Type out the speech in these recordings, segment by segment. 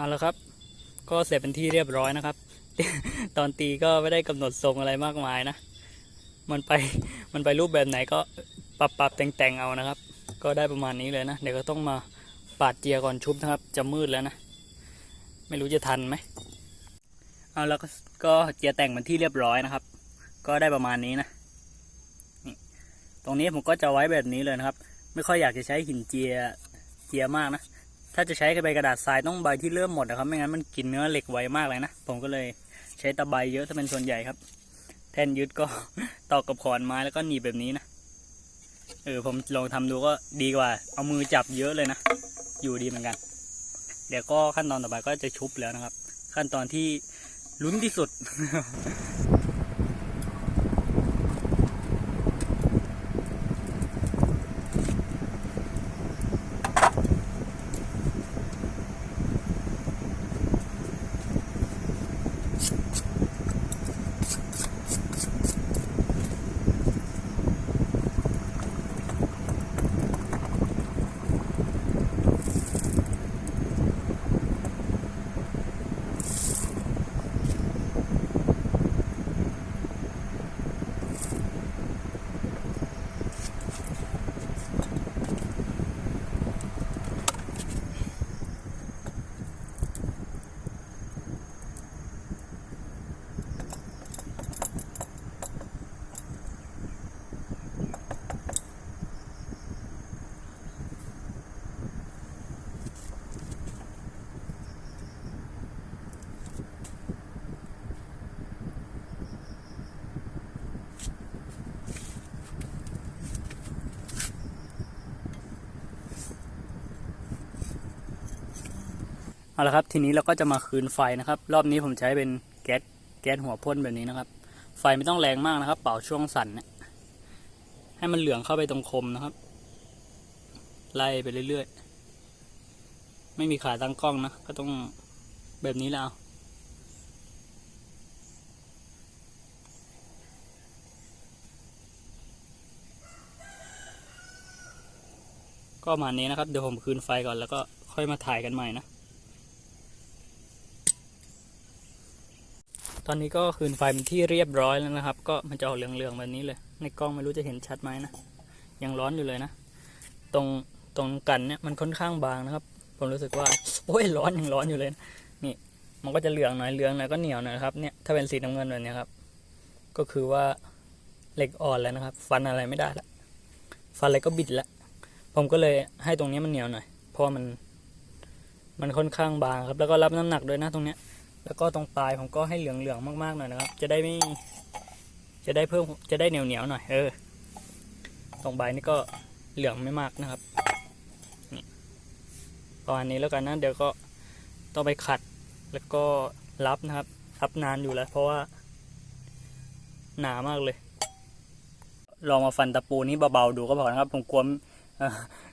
เอาละครับ ก็เสร็จเป็นที่เรียบร้อยนะครับ ตอนตีก็ไม่ได้กำหนดทรงอะไรมากมายนะ มันไปมันไปรูปแบบไหนก็ปรับปรับแต่งแต่งเอานะครับ ก็ได้ประมาณนี้เลยนะ เดี๋ยวก็ต้องมาปาดเจียก่อนชุบนะครับ จะมืดแล้วนะ ไม่รู้จะทันไหมเอาแล้วก็ก็เจียแต่งเป็นที่เรียบร้อยนะครับ ก็ได้ประมาณนี้นะนี่ตรงนี้ผมก็จะไว้แบบนี้เลยนะครับ ไม่ค่อยอยากจะใช้หินเจียเจียมากนะ ถ้าจะใช้กระใบกระดาษทรายต้องใบที่เริ่มหมดนะครับ ไม่งั้นมันกินเนื้อเหล็กไวมากเลยนะ ผมก็เลยใช้ตะไบเยอะถ้าเป็นส่วนใหญ่ครับ แท่นยึดก็ตอกกับขอนไม้แล้วก็หนีแบบนี้นะ เออผมลองทำดูก็ดีกว่า เอามือจับเยอะเลยนะ อยู่ดีเหมือนกัน เดี๋ยวก็ขั้นตอนต่อไปก็จะชุบแล้วนะครับ ขั้นตอนที่ลุ้นที่สุด เอาละครับทีนี้เราก็จะมาคืนไฟนะครับ รอบนี้ผมใช้เป็นแก๊สแก๊สหัวพ่นแบบนี้นะครับ ไฟไม่ต้องแรงมากนะครับ เป่าช่วงสั่นเนี่ยให้มันเหลืองเข้าไปตรงคมนะครับ ไล่ไปเรื่อยๆ ไม่มีขาตั้งกล้องนะ ก็ต้องแบบนี้แล้วก็มาณนี้นะครับ เดี๋ยวผมคืนไฟก่อนแล้วก็ค่อยมาถ่ายกันใหม่นะ อนนี้ก็คืนไฟเป็นที่เรียบร้อยแล้วนะครับ ก็มันจะออกเหลืองๆแบบนี้เลย ในกล้องไม่รู้จะเห็นชัดไหมนะยังร้อนอยู่เลยนะ ตรงตรงกันเนี่ยมันค่อนข้างบางนะครับ ผมรู้สึกว่าโอ้ยร้อนยังร้อนอยู่เลยนะนี่มันก็จะเหลืองหน่อยเหลืองหน่อยก็เหนียวหน่อยครับเนี่ยถ้าเป็นสีน้ำเงินแบบนี้ครับ ก็คือว่าเหล็กอ่อนแล้วนะครับ ฟันอะไรไม่ได้ละฟันอะไรก็บิดละผมก็เลยให้ตรงนี้มันเหนียวหน่อยเพราะมัน มันค่อนข้างบางครับ แล้วก็รับน้ำหนักด้วยนะตรงเนี้ย แล้วก็ตรงปลายผมก็ให้เหลืองๆมากๆหน่อยนะครับ จะได้ไม่จะได้เพิ่มจะได้เหนียวๆหน่อยเออ ตรงใบนี่ก็เหลืองไม่มากนะครับนี่ประมาณนี้แล้วกันนะเดี๋ยวก็ต้องไปขัดแล้วก็รับนะครับรับนานอยู่แล้ว เพราะว่า หนามากเลย ลองมาฟันตะปูนี้เบาๆดูก็พอนะครับ ผมกลัว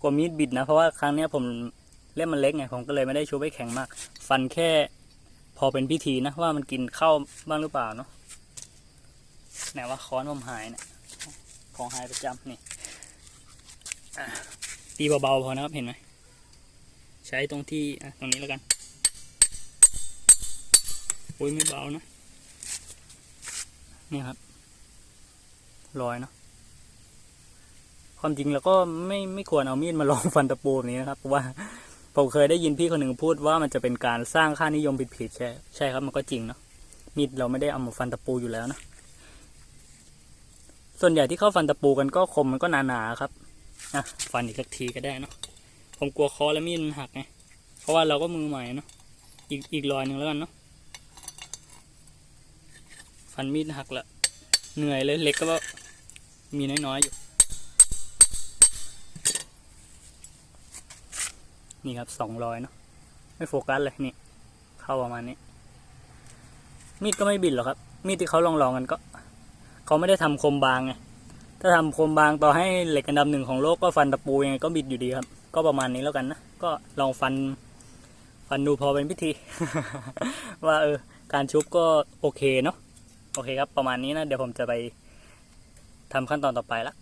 กลัวมีดบิดนะ เพราะว่าครั้งนี้ผมเล่มมันเล็กไงผมก็เลยไม่ได้ชุบให้แข็งมาก ฟันแค่ พอเป็นพิธีนะว่ามันกินเข้าบ้างหรือเปล่าเนาะไหนว่าค้อนผมหายเนี่ยของหายประจำนี่ตีเบาๆพอนะครับเห็นไหมใช้ตรงที่ตรงนี้แล้วกันโอ้ยไม่เบานะนี่ครับรอยเนาะความจริงแล้วก็ไม่ไม่ควรเอามีดมาลองฟันตะปูแบบนี้นะครับเพราะว่า ผมเคยได้ยินพี่คนหนึ่งพูดว่ามันจะเป็นการสร้างค่านิยมผิดๆใช่ใช่ครับมันก็จริงเนาะมีดเราไม่ได้เอามาฟันตะปูอยู่แล้วนะส่วนใหญ่ที่เข้าฟันตะปูกันก็คมมันก็หนาๆครับอะฟันอีกสักทีก็ได้เนาะผมกลัวคอแล้วมีดมันหักไงเพราะว่าเราก็มือใหม่เนาะอีกอีกรอยหนึ่งแล้วกันเนาะฟันมีดหักละเหนื่อยเลยเล็กก็มีน้อยๆอยู่ นี่ครับสองร้อยเนาะไม่โฟกัสเลยนี่ เข้าประมาณนี้ มีดก็ไม่บิดหรอกครับ มีดที่เขาลองลองๆกันก็ เขาไม่ได้ทำคมบางไงถ้าทำคมบางต่อให้เหล็กอันดับหนึ่งของโลกก็ฟันตะปูยังไงก็บิดอยู่ดีครับ ก็ประมาณนี้แล้วกันนะก็ลองฟันฟันดูพอเป็นพิธี ว่าเออการชุบก็โอเคเนาะโอเคครับ ประมาณนี้นะ เดี๋ยวผมจะไปทำขั้นตอนต่อไปละ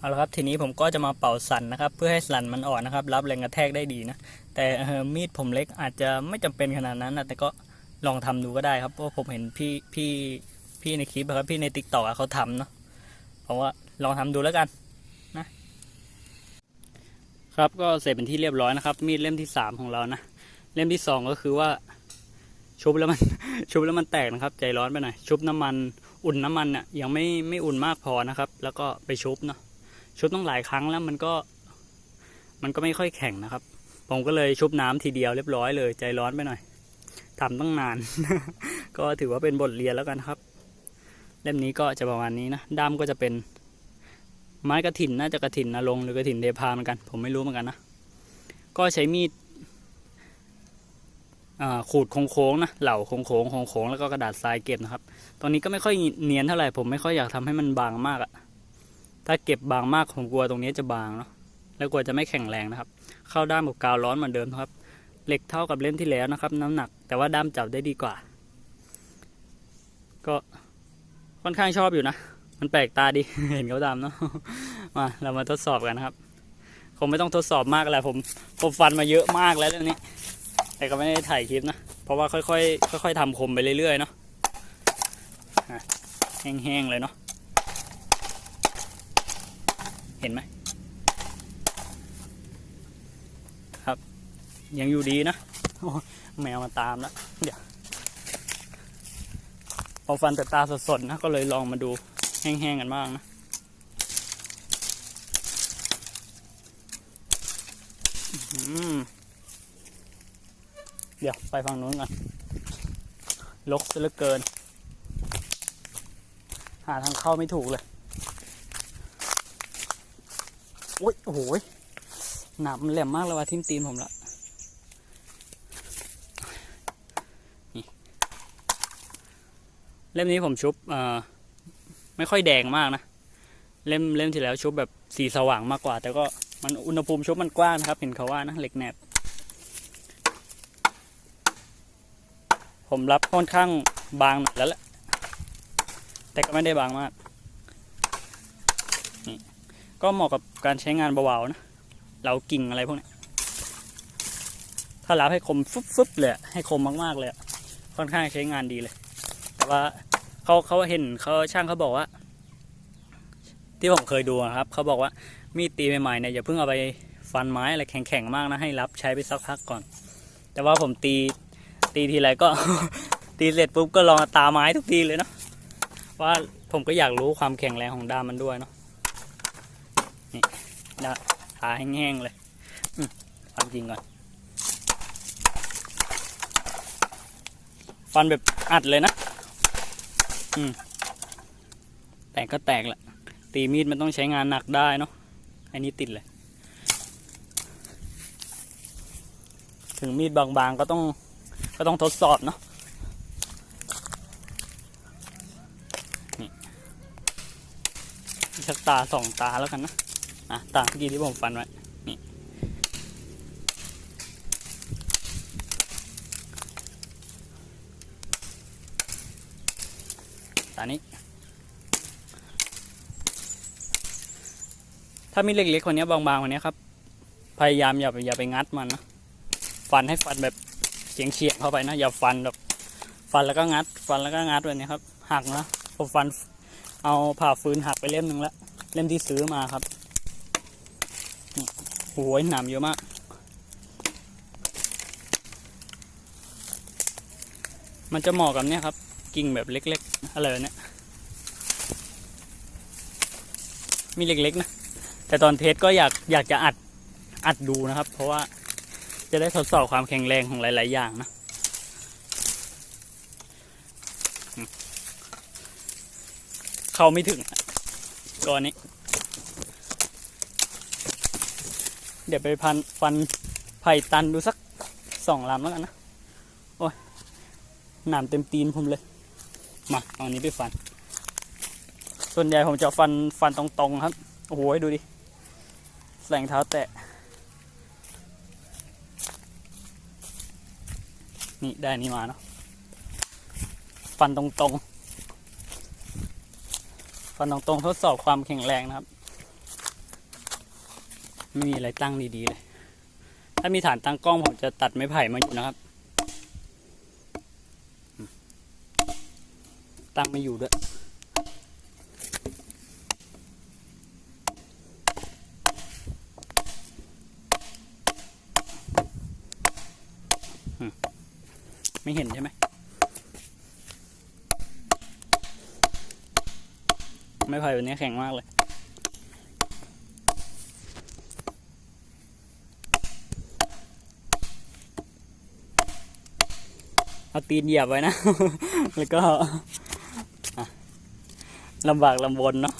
เอาละครับทีนี้ผมก็จะมาเป่าสันนะครับเพื่อให้สันมันอ่อนนะครับ รับแรงกระแทกได้ดีนะแต่มีดผมเล็กอาจจะไม่จำเป็นขนาดนั้นนะแต่ก็ลองทำดูก็ได้ครับเพราะผมเห็นพี่พี่พี่ในคลิปอะครับพี่ในติ๊กต็อกเขาทำเนาะผมว่าลองทำดูแล้วกันนะครับก็เสร็จเป็นที่เรียบร้อยนะครับ มีดเล่มที่สามของเรานะเล่มที่สองก็คือว่าชุบแล้วมันชุบแล้วมันแตกนะครับ ใจร้อนไปหน่อยชุบน้ำมันอุ่นน้ำมันเนี่ยยังไม่ไม่อุ่นมากพอนะครับ แล้วก็ไปชุบเนาะ ชุบต้องหลายครั้งแล้วมันก็ มันก็ไม่ค่อยแข็งนะครับ ผมก็เลยชุบน้ำทีเดียวเรียบร้อยเลยใจร้อนไปหน่อยทำตั้งนาน ก็ถือว่าเป็นบทเรียนแล้วกันครับ เล่มนี้ก็จะประมาณนี้นะด้ามก็จะเป็น ไม้กระถินน่าจะกระถินนรงหรือกระถินเดพาเหมือนกัน ผมไม่รู้เหมือนกันนะก็ใช้มีดขูดโค้งๆนะเหล่าโค้งๆโค้งๆแล้วก็กระดาษทรายเก็บนะครับ ตอนนี้ก็ไม่ค่อยเนียนเท่าไหร่ผมไม่ค่อยอยากทำให้มันบางมากอะ ถ้าเก็บบางมากผมกลัวตรงนี้จะบางเนาะแล้วกลัวจะไม่แข็งแรงนะครับ เข้าด้ามกับกาวร้อนเหมือนเดิมครับ เหล็กเท่ากับเล่มที่แล้วนะครับ น้ำหนัก แต่ว่าด้ามจับได้ดีกว่า ก็ค่อนข้างชอบอยู่นะ มันแปลกตาดี เห็นเขาดำเนาะ มาเรามาทดสอบกันนะครับ คงไม่ต้องทดสอบมากอะไรผมผมฟันมาเยอะมากแล้วเรื่องนี้ แต่ก็ไม่ได้ถ่ายคลิปนะ เพราะว่าค่อยๆค่อยๆทำคมไปเรื่อยๆเนาะแห้งๆเลยเนาะ เห็นไหมครับ ยังอยู่ดีนะแมวมาตามแล้วเดี๋ยวพอฟันแต่ตาสดๆนะ ก็เลยลองมาดูแห้งๆกันบ้างนะเดี๋ยวไปฝั่งนู้นก่อนลกซะเหลือเกิน หาทางเข้าไม่ถูกเลย โอ้ยโอ้โหยหนามแหลมมากเลยว่ะทิ่มตีนผมละเล่มนี้ผมชุบอ่อไม่ค่อยแดงมากนะ เล่มเล่มที่แล้วชุบแบบสีสว่างมากกว่า แต่ก็มันอุณหภูมิชุบมันกว้างนะครับ เห็นเขาว่านะเหล็กแหนบผมรับค่อนข้างบางหน่อยแล้วแหละแต่ก็ไม่ได้บางมาก ก็เหมาะกับการใช้งานเบาๆนะ เรากิ่งอะไรพวกนี้ถ้ารับให้คมฟึบฟึบเลยให้คมมากๆเลยค่อนข้างใช้งานดีเลย แต่ว่าเขาเขาเห็นเขาช่างเขาบอกว่า ที่ผมเคยดูนะครับเขาบอกว่ามีดตีใหม่ๆเนี่ยอย่าเพิ่งเอาไปฟันไม้อะไรแข็งๆมากนะให้รับใช้ไปสักพักก่อน แต่ว่าผมตีตีทีไรก็ ตีเสร็จปุ๊บก็ลองตาไม้ทุกทีเลยเนาะว่าผมก็อยากรู้ความแข็งแรงของด้ามมันด้วยเนาะ นี่ดาขาแห้งๆเลยอืมฟันจริงก่อน ฟันแบบอัดเลยนะ อืม แตกก็แตกแหละ ตีมีดมันต้องใช้งานหนักได้เนาะ อันนี้ติดเลย ถึงมีดบางๆก็ต้องก็ต้องทดสอบเนาะนี่ชักตาสองตาแล้วกันนะ่ะตาเมื่อกี้ที่ผมฟันไว้นี่ตานี้ ถ้ามีเล็กๆคนนี้บางๆคนนี้ครับ พยายามอย่าไปอย่าไปงัดมันนะฟันให้ฟันแบบเฉียงเฉียงๆเข้าไปนะอย่าฟันแบบฟันแล้วก็งัด ฟันแล้วก็งัดแบบนี้ครับหักนะผมฟันเอาผ่าฟืนหักไปเล่มหนึ่งแล้วเล่มที่ซื้อมาครับ โอ้ยหนามเยอะมาก มันจะเหมาะกับเนี่ยครับ กิ่งแบบเล็กๆ อะไรแบบเนี้ยมีเล็กๆนะ แต่ตอนเทสก็อยากอยากจะอัดอัดดูนะครับ เพราะว่าจะได้ทดสอบความแข็งแรงของหลาย ๆ อย่างนะ เข้าไม่ถึงก้อนนี้ เดี๋ยวไปพันฟันไผ่ตันดูสักสองลำแล้วกันนะ โอ้ยหนามเต็มตีนผมเลย มาเอาอันนี้ไปฟัน ส่วนใหญ่ผมจะฟันฟันตรงๆครับ โอ้โหดูดิ แสงเท้าแตะ นี่ได้นนี้มาเนาะ ฟันตรงๆ ฟันตรงๆทดสอบความแข็งแรงนะครับ ไม่มีอะไรตั้งดีๆเลย ถ้ามีฐานตั้งกล้องผมจะตัดไม้ไผ่มาอยู่นะครับ ตั้งไม่อยู่ด้วยไม่เห็นใช่ไหม ไม้ไผ่วันนี้แข็งมากเลย เอา ตีนเหยียบไว้นะ แล้วก็ลำบากลำบนเนาะ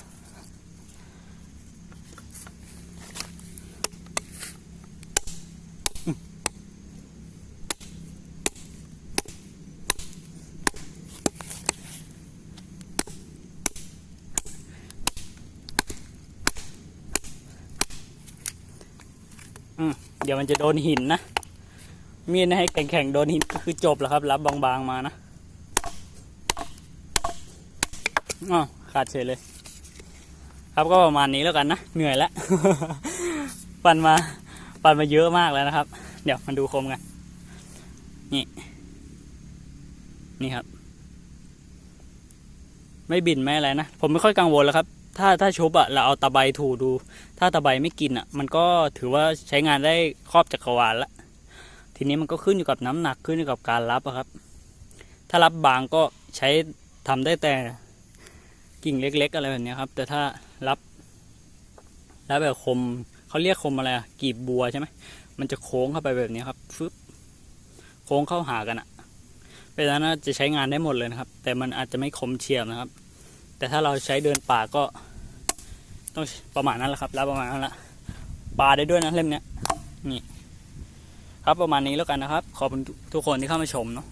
อืมเดี๋ยวมันจะโดนหินนะ มีดให้แข็งๆโดนหินก็คือจบแล้วครับ รับบางๆมานะอ๋อขาดเฉยเลย ครับก็ประมาณนี้แล้วกันนะ เหนื่อยแล้วปั่นมา ปั่นมาเยอะมากแล้วนะครับ เดี๋ยวมาดูคมกัน นี่ นี่ครับ ไม่บินไม่อะไรนะ ผมไม่ค่อยกังวลแล้วครับ ถ้าถ้าชุบอะเราเอาตะไบถูดู ถ้าตะไบไม่กินอะมันก็ถือว่าใช้งานได้ครอบจักรวาลละ ทีนี้มันก็ขึ้นอยู่กับน้ำหนักขึ้นอยู่กับการรับครับ ถ้ารับบางก็ใช้ทำได้แต่กิ่งเล็ก ๆ อะไรแบบนี้ครับ แต่ถ้ารับรับแบบคมเขาเรียกคมอะไรกีบบัวใช่ไหมมันจะโค้งเข้าไปแบบนี้ครับฟึบโค้งเข้าหากันอะเพราะฉะนั้นจะใช้งานได้หมดเลยนะครับ แต่มันอาจจะไม่คมเฉียบนะครับ แต่ถ้าเราใช้เดินป่าก็ต้องประมาณนั้นแหละครับ รับประมาณนั้นแหละปลาได้ด้วยนะเล่มเนี้ยนี่ ครับประมาณนี้แล้วกันนะครับ ขอบคุณทุกคนที่เข้ามาชมเนาะ